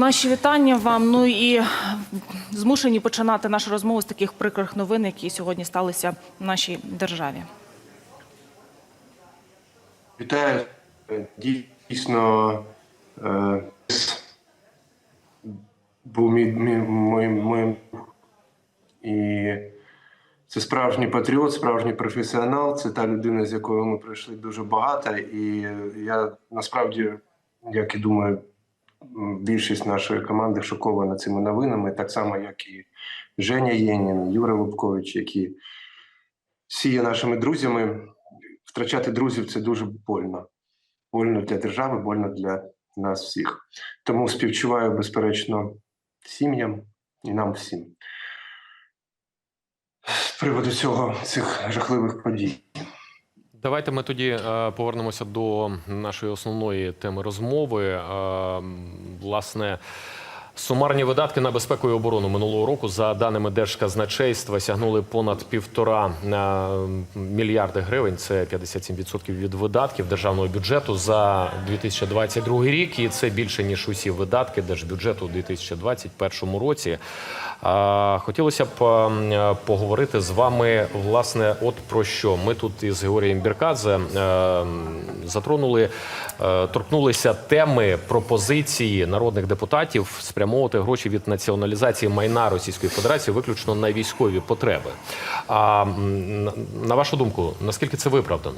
Наші вітання вам. Ну і змушені починати нашу розмову з таких прикрих новин, які сьогодні сталися в нашій державі. Вітаю. Дійсно, е, був мій, мій, моїм, і це справжній патріот, справжній професіонал. Це та людина, з якою ми пройшли дуже багато. І я насправді, як і думаю, більшість нашої команди шокована цими новинами, так само, як і Женя Єнін, Юра Лубкович, які всі є нашими друзями. Втрачати друзів це дуже больно. Больно для держави, больно для нас всіх. Тому співчуваю, безперечно, сім'ям і нам всім. З приводу цього цих жахливих подій. Давайте ми тоді е, повернемося до нашої основної теми розмови. Е, власне, сумарні видатки на безпеку і оборону минулого року, за даними Держказначейства, сягнули понад півтора е, мільярди гривень. Це 57% від видатків державного бюджету за 2022 рік. І це більше ніж усі видатки держбюджету у 2021 році. Хотілося б е, поговорити з вами власне, от про що ми тут із Георгієм Біркадзе е, затронули, торкнулися теми пропозиції народних депутатів спрямовувати гроші від націоналізації майна Російської Федерації виключно на військові потреби. А на- вашу думку, наскільки це виправдано?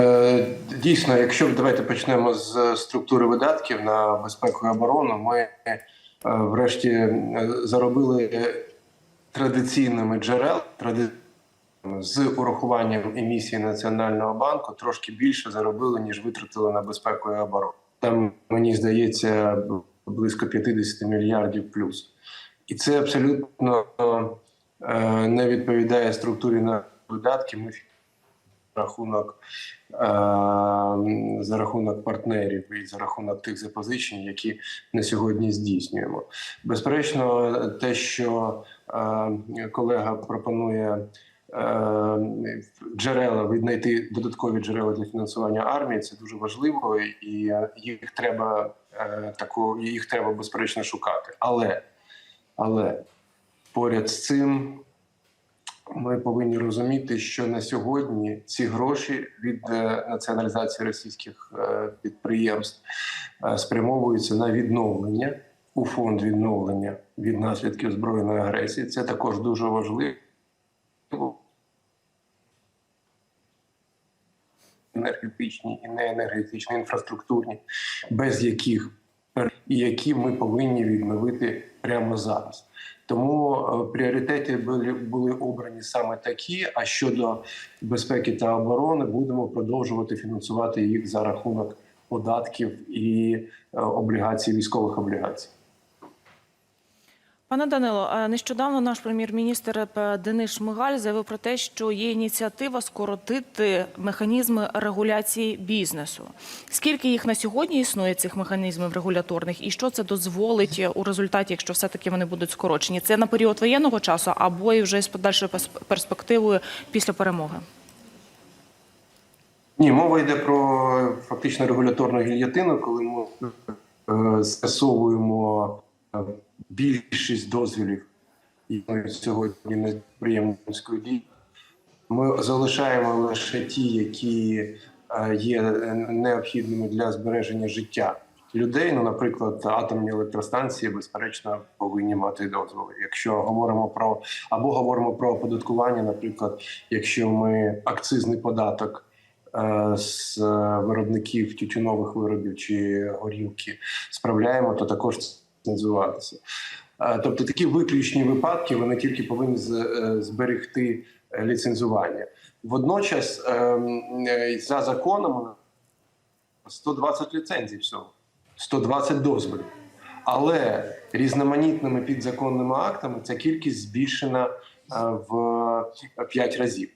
Е, Дійсно, якщо давайте почнемо з структури видатків на безпеку і оборону, ми е, врешті е, заробили традиційними джерел тради... з урахуванням емісії Національного банку трошки більше заробили, ніж витратили на безпеку і оборону. Там, мені здається, близько 50 мільярдів плюс. І це абсолютно е, не відповідає структурі на видатки. Ми рахунок е, за рахунок партнерів і за рахунок тих запозичень, які на сьогодні здійснюємо. Безперечно, те, що е, колега пропонує джерела віднайти додаткові джерела для фінансування армії, це дуже важливо, і їх треба е, таку їх треба безперечно шукати. Але але поряд з цим ми повинні розуміти, що на сьогодні ці гроші від е, націоналізації російських е, підприємств е, спрямовуються на відновлення у фонд відновлення від наслідків збройної агресії. Це також дуже важливо. Енергетичні і неенергетичні інфраструктурні, без яких які ми повинні відновити прямо зараз. Тому е, пріоритети були, були обрані саме такі. А щодо безпеки та оборони, будемо продовжувати фінансувати їх за рахунок податків і е, облігацій, військових облігацій. Пане Данило, е, нещодавно наш прем'єр-міністр Денис Шмигаль заявив про те, що є ініціатива скоротити механізми регуляції бізнесу. Скільки їх на сьогодні існує цих механізмів регуляторних, і що це дозволить е, у результаті, якщо все-таки вони будуть скорочені? Це на період воєнного часу або і вже з подальшою перспективою після перемоги? Ні, мова йде про фактично регуляторну гільйотину, коли ми скасовуємо е, більшість дозволів і сьогодні на приємницької дії. Ми залишаємо лише ті, які е, є необхідними для збереження життя людей. Ну, наприклад, атомні електростанції, безперечно, повинні мати дозволи. Якщо говоримо про або говоримо про оподаткування, наприклад, якщо ми акцизний податок е, з виробників тютюнових виробів чи горілки справляємо, то також це називатися. Е, Тобто такі виключні випадки вони тільки повинні е, зберегти е, ліцензування. Водночас, ем, за законом, 120 ліцензій всього, 120 дозволів. Але різноманітними підзаконними актами ця кількість збільшена в 5 разів.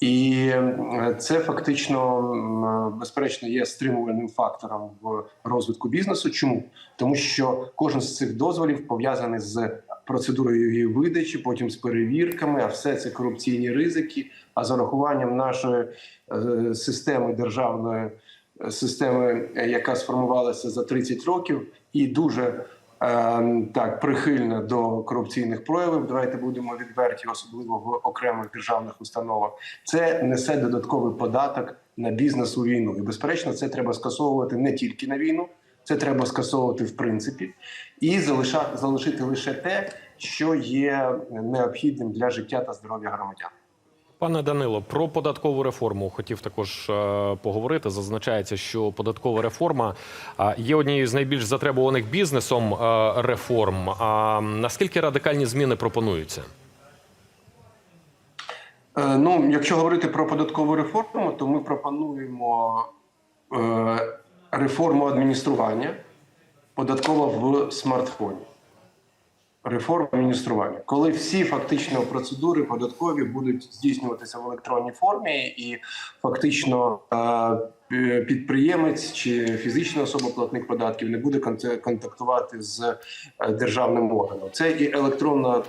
І е, це фактично безперечно є стримувальним фактором в розвитку бізнесу. Чому тому, що кожен з цих дозволів пов'язаний з процедурою її видачі, потім з перевірками, а все це корупційні ризики. А з урахуванням нашої е, системи державної е, системи, е, яка сформувалася за 30 років, і дуже е, так прихильна до корупційних проявів. Давайте будемо відверті, особливо в окремих державних установах. Це несе додатковий податок на бізнес у війну. І безперечно, це треба скасовувати не тільки на війну. Це треба скасовувати в принципі і залишати лише те, що є необхідним для життя та здоров'я громадян. Пане Данило, про податкову реформу хотів також е, поговорити. Зазначається, що податкова реформа е, є однією з найбільш затребуваних бізнесом е, реформ. А наскільки радикальні зміни пропонуються? Ну, якщо говорити про податкову реформу, то ми пропонуємо реформу адміністрування податкова в смартфоні. Реформа адміністрування, коли всі фактично процедури податкові будуть здійснюватися в електронній формі, і фактично е, підприємець чи фізична особа платник податків не буде контактувати з е, державним органом. Це і електронна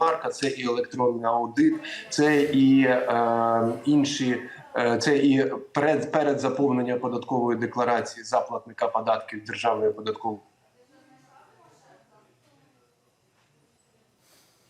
марка, це і електронний аудит, це і е, інші. е, Це і перед, перед заповнення податкової декларації заплатника податків державної податкової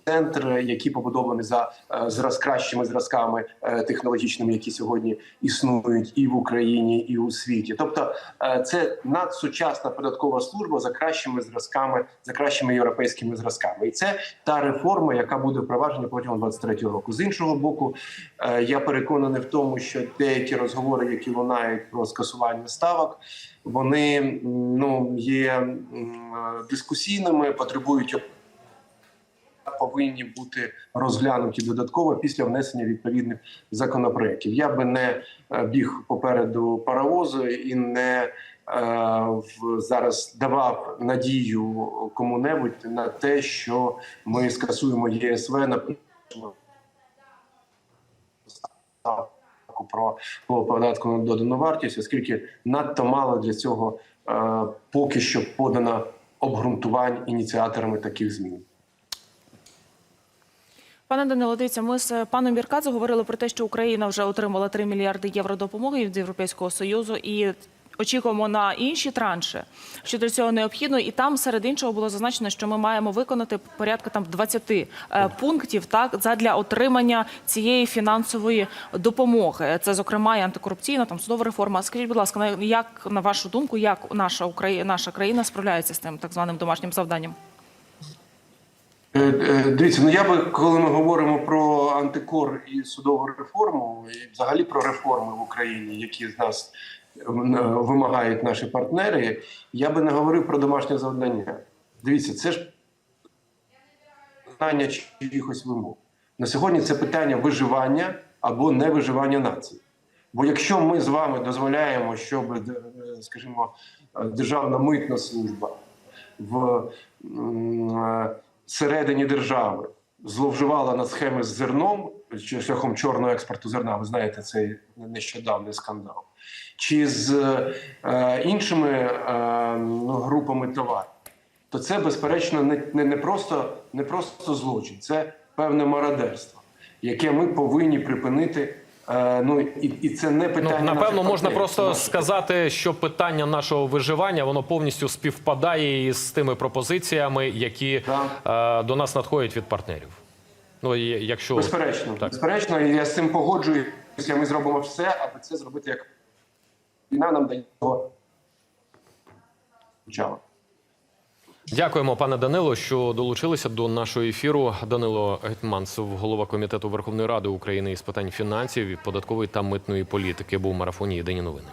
центр, які побудовані за е, зраз кращими зразками е, технологічними, які сьогодні існують і в Україні, і у світі. Тобто, е, це надсучасна податкова служба за кращими зразками, за кращими європейськими зразками, і це та реформа, яка буде впроваджена протягом 23-го року. З іншого боку, я переконаний в тому, що деякі розговори, які лунають про скасування ставок, вони ну є дискусійними, потребують повинні бути розглянуті додатково після внесення відповідних законопроєктів. Я би не е, біг попереду паровозу і не е, в зараз давав надію кому-небудь на те, що ми скасуємо ЄСВ на про по податку на додану вартість, оскільки надто мало для цього е, поки що подано обґрунтувань ініціаторами таких змін. Пане Данило, дивіться, ми з паном Біркадзе говорили про те, що Україна вже отримала 3 мільярди євро допомоги від Європейського союзу і. Очікуємо на інші транші, що для цього необхідно, і там серед іншого було зазначено, що ми маємо виконати порядка там 20 е, пунктів так задля отримання цієї фінансової допомоги. Це зокрема і антикорупційна там судова реформа. Скажіть, будь ласка, як на вашу думку, як наша Україна, наша країна справляється з тим так званим домашнім завданням? Е, е, Дивіться, ну я би, коли ми говоримо про антикор і судову реформу, і взагалі про реформи в Україні, які з нас е, вимагають наші партнери, я би не говорив про домашнє завдання. Дивіться, це ж питання чиїхось вимог. На сьогодні це питання виживання або невиживання нації. Бо якщо ми з вами дозволяємо, щоб, скажімо, державна митна служба в м, е, середині держави зловживала на схеми з зерном шляхом чорного експорту зерна, ви знаєте, цей нещодавний скандал, чи з е, іншими е, ну, групами товарів, то це безперечно не, не, не, просто, не просто злочин, це певне мародерство, яке ми повинні припинити. Е, ну і, і це не Ну, напевно, можна партнерів, просто сказати, що питання нашого виживання воно повністю співпадає із тими пропозиціями, які е, до нас надходять від партнерів. Ну, і якщо Безперечно, Так. безперечно, і я з цим погоджуюся. Ми зробимо все, аби це зробити як війна нам дає почала. Дякуємо, пане Данило, що долучилися до нашого ефіру. Данило Гетьманцев, голова комітету Верховної Ради України із питань фінансів, податкової та митної політики, був у марафоні Єдині новини.